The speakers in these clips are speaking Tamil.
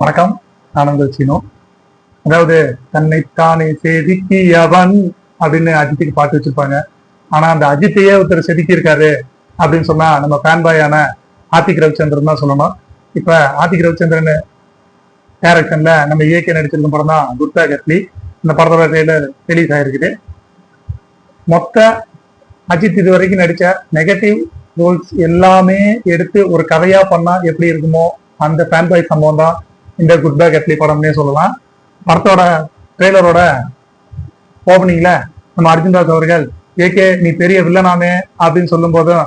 வணக்கம். ஆனந்த சீனோ. அதாவது தன்னைத்தானே செதுக்கியவன் அப்படின்னு அஜித்துக்கு பாட்டு வச்சிருப்பாங்க. ஆனா அந்த அஜித்தையே ஒருத்தர் செதுக்கி இருக்காரு அப்படின்னு சொன்னா நம்ம ஃபேன் பாயான ஆத்திக் ரவிச்சந்திரன் தான் சொல்லணும். இப்ப ஆத்திக் ரவிச்சந்திரன் டேரக்ஷன்ல நம்ம இயக்கிய நடிச்சிருக்க படம் தான் குர்தா கட்லி இந்த படத்தோட ட்ரெய்லர் ரிலீஸ் ஆயிருக்குது. மொத்த அஜித் இது வரைக்கும் நடிச்ச நெகட்டிவ் ரோல்ஸ் எல்லாமே எடுத்து ஒரு கதையா பண்ணா எப்படி இருக்குமோ அந்த ஃபேன் பாய் சம்பவம் தான் இந்த குட் பேக் அட்லி படம்னே சொல்லலாம். படத்தோட ட்ரெய்லரோட ஓப்பனிங்ல நம்ம அர்ஜுன் தாஸ் அவர்கள் ஏகே நீ பெரிய வில்லனாமே அப்படின்னு சொல்லும் போதும்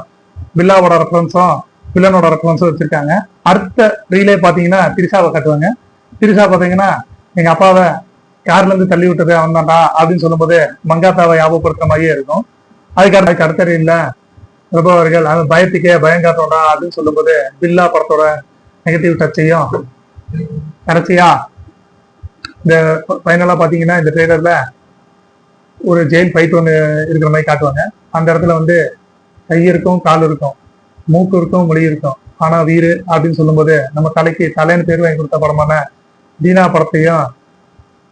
வில்லாவோட ரெஃபரன்ஸும் வில்லனோட ரெஃபரன்ஸும் வச்சிருக்காங்க. அடுத்த ரீலே பாத்தீங்கன்னா திரிஷாவை கட்டுவாங்க. திரிஷா பாத்தீங்கன்னா எங்க அப்பாவை கார்ல இருந்து தள்ளி விட்டதே? அவன் தான்டா அப்படின்னு சொல்லும்போது மங்காத்தாவை ஞாபகப்படுத்துற மாதிரியே இருக்கும். அதுக்காக அடுத்த ரீல்ல பிரபு அவர்கள் அவன் பயத்துக்கே பயம் காத்தோடா அப்படின்னு சொல்லும்போது பில்லா படத்தோட நெகட்டிவ் டச்சையும் கடைசியா இந்த ஃபைனலாக பாத்தீங்கன்னா இந்த ட்ரெய்லர்ல ஒரு ஜெயில் ஃபைட் ஒன்று இருக்கிற மாதிரி காட்டுவாங்க. அந்த இடத்துல வந்து கை இருக்கும் கால் இருக்கும் மூக்கு இருக்கும் மொழி இருக்கும். ஆனா வீர் அப்படின்னு சொல்லும்போது நம்ம தலைக்கு தலைன்னு பேர் வாங்கி கொடுத்த படமான தீனா படத்தையும்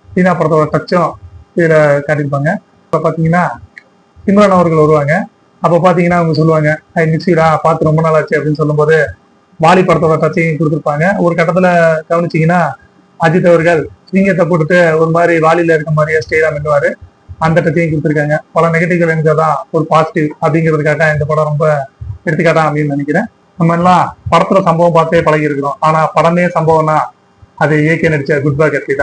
தீனா படத்தோட டச்சும் இதுல காட்டியிருப்பாங்க. இப்போ பாத்தீங்கன்னா சிம்ரன் அவர்கள் வருவாங்க. அப்போ பாத்தீங்கன்னா அவங்க சொல்லுவாங்க ஐ மிக்சிடா பார்த்து ரொம்ப நாள் ஆச்சு அப்படின்னு சொல்லும்போது வாலி படத்தோட டச்சையும் கொடுத்துருப்பாங்க. ஒரு கட்டத்துல கவனிச்சீங்கன்னா அஜித் அவர்கள் சிங்கத்தை போட்டுட்டு ஒரு மாதிரி வாலியில இருக்க மாதிரியே ஸ்டேடா பண்ணுவாரு அந்த டச்சையும் கொடுத்துருக்காங்க. பல நெகட்டிவ் தான் ஒரு பாசிட்டிவ் அப்படிங்கிறதுக்காக இந்த படம் ரொம்ப எடுத்துக்காட்டான் அப்படின்னு நினைக்கிறேன். நம்ம எல்லாம் படத்துல சம்பவம் பார்த்தே பழகி இருக்கிறோம். ஆனா படமே சம்பவம்னா அது இயக்கிய நடிச்ச குட் கத்தி தான்.